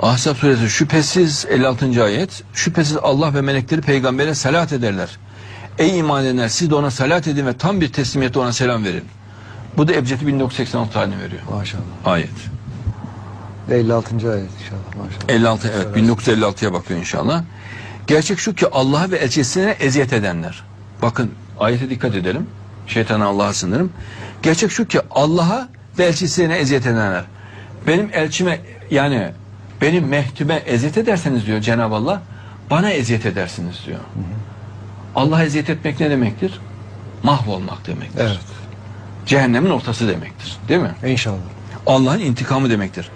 Ahzab suresi şüphesiz 56. ayet. Şüphesiz Allah ve melekleri peygambere salat ederler. Ey iman edenler siz de ona salat edin ve tam bir teslimiyetle ona selam verin. Bu da Ebced'i 1986 tane veriyor. Maşallah. Ayet. 56. ayet inşallah maşallah. 56 evet 1956'ya bakıyor inşallah. Gerçek şu ki Allah'a ve elçisine eziyet edenler. Bakın ayete dikkat edelim. Şeytana Allah'a sınırım. Gerçek şu ki Allah'a ve elçisine eziyet edenler. Benim elçime yani benim Mehdi'me eziyet ederseniz diyor Cenab-ı Allah bana eziyet edersiniz diyor. Allah'a eziyet etmek ne demektir? Mahvolmak demektir. Evet. Cehennemin ortası demektir. Değil mi? İnşallah. Allah'ın intikamı demektir.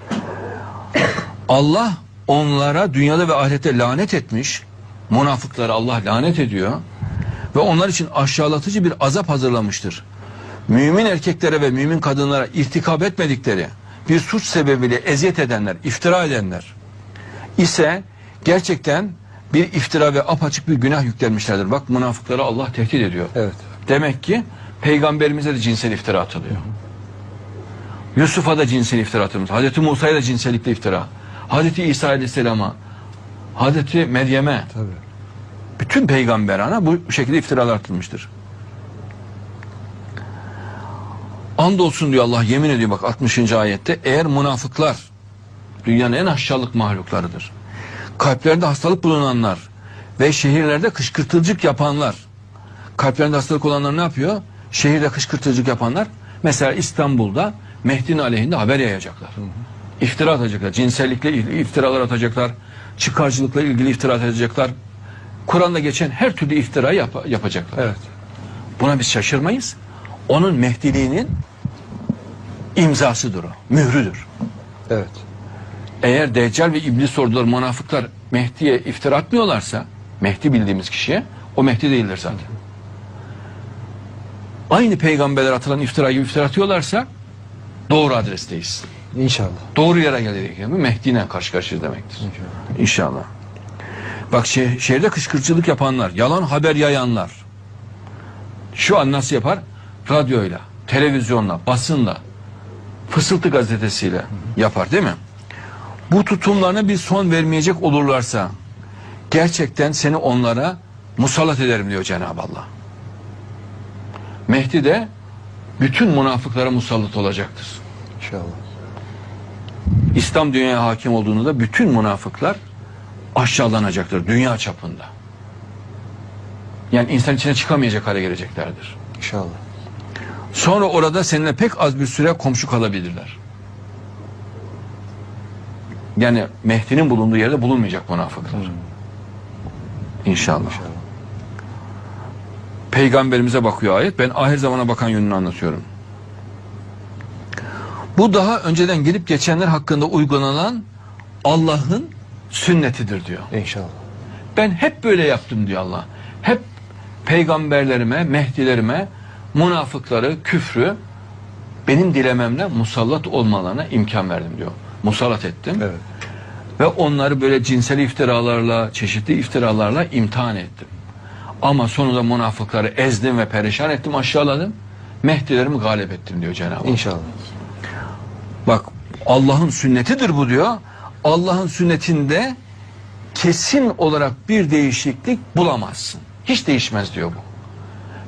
Allah onlara dünyada ve ahirette lanet etmiş. Münafıklara Allah lanet ediyor. Ve onlar için aşağılatıcı bir azap hazırlamıştır. Mümin erkeklere ve mümin kadınlara irtikap etmedikleri bir suç sebebiyle eziyet edenler, iftira edenler ise gerçekten bir iftira ve apaçık bir günah yüklenmişlerdir. Bak münafıklara Allah tehdit ediyor. Evet. Demek ki peygamberimize de cinsel iftira atılıyor. Yusuf'a da cinsel iftira atılmış. Hazreti Musa'ya da cinsellikle iftira. Hazreti İsa Aleyhisselam'a, Hazreti Meryem'e, Tabii. bütün peygamberana bu şekilde iftiralar atılmıştır. Andolsun diyor Allah yemin ediyor bak 60. ayette eğer münafıklar dünyanın en aşağılık mahluklarıdır. Kalplerinde hastalık bulunanlar ve şehirlerde kışkırtıcılık yapanlar kalplerinde hastalık olanlar ne yapıyor? Şehirde kışkırtıcılık yapanlar mesela İstanbul'da Mehdi'nin aleyhinde haber yayacaklar. İftira atacaklar. Cinsellikle ilgili iftiralar atacaklar. Çıkarcılıkla ilgili iftira atacaklar. Kur'an'da geçen her türlü iftira yap- yapacaklar. Evet. Buna biz şaşırmayız. Onun Mehdiliğinin imzasıdır o. Mührüdür. Evet. Eğer Deccal ve İblis orduları münafıklar Mehdi'ye iftira atmıyorlarsa Mehdi bildiğimiz kişiye o Mehdi değildir zaten. Aynı peygamberler atılan iftira gibi iftira atıyorlarsa doğru adresteyiz. İnşallah. Doğru yere geldik. Yani Mehdi'yle karşı karşıya demektir. İnşallah. İnşallah. Bak şeh- şehirde kışkırtçılık yapanlar, yalan haber yayanlar. Şu an nasıl yapar? Radyoyla, televizyonla, basınla, fısıltı gazetesiyle yapar değil mi? Bu tutumlarına bir son vermeyecek olurlarsa gerçekten seni onlara musallat ederim diyor Cenab-ı Allah. Mehdi de bütün münafıklara musallat olacaktır. İnşallah. İslam dünyaya hakim olduğunda da bütün münafıklar aşağılanacaktır dünya çapında. Yani insan içine çıkamayacak hale geleceklerdir. İnşallah. Sonra orada seninle pek az bir süre komşu kalabilirler. Yani Mehdi'nin bulunduğu yerde bulunmayacak münafıklar. İnşallah. İnşallah. Peygamberimize bakıyor ayet. Ben ahir zamana bakan yönünü anlatıyorum. Bu daha önceden gelip geçenler hakkında uygulanan Allah'ın sünnetidir diyor. İnşallah. Ben hep böyle yaptım diyor Allah. Hep peygamberlerime, mehdilerime, münafıkları, küfrü benim dilememle musallat olmalarına imkan verdim diyor. Musallat ettim. Evet. Ve onları böyle cinsel iftiralarla, çeşitli iftiralarla imtihan ettim. Ama sonunda münafıkları ezdim ve perişan ettim, aşağıladım. Mehdilerimi galip ettim diyor Cenab-ı Allah. İnşallah. Bak Allah'ın sünnetidir bu diyor. Allah'ın sünnetinde kesin olarak bir değişiklik bulamazsın. Hiç değişmez diyor bu.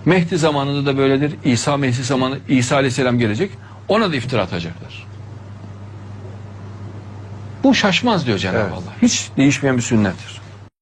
Mehdi zamanında da böyledir. İsa Mesih zamanı İsa Aleyhisselam gelecek. Ona da iftira atacaklar. Bu şaşmaz diyor Cenab-ı Evet. Allah. Hiç değişmeyen bir sünnettir.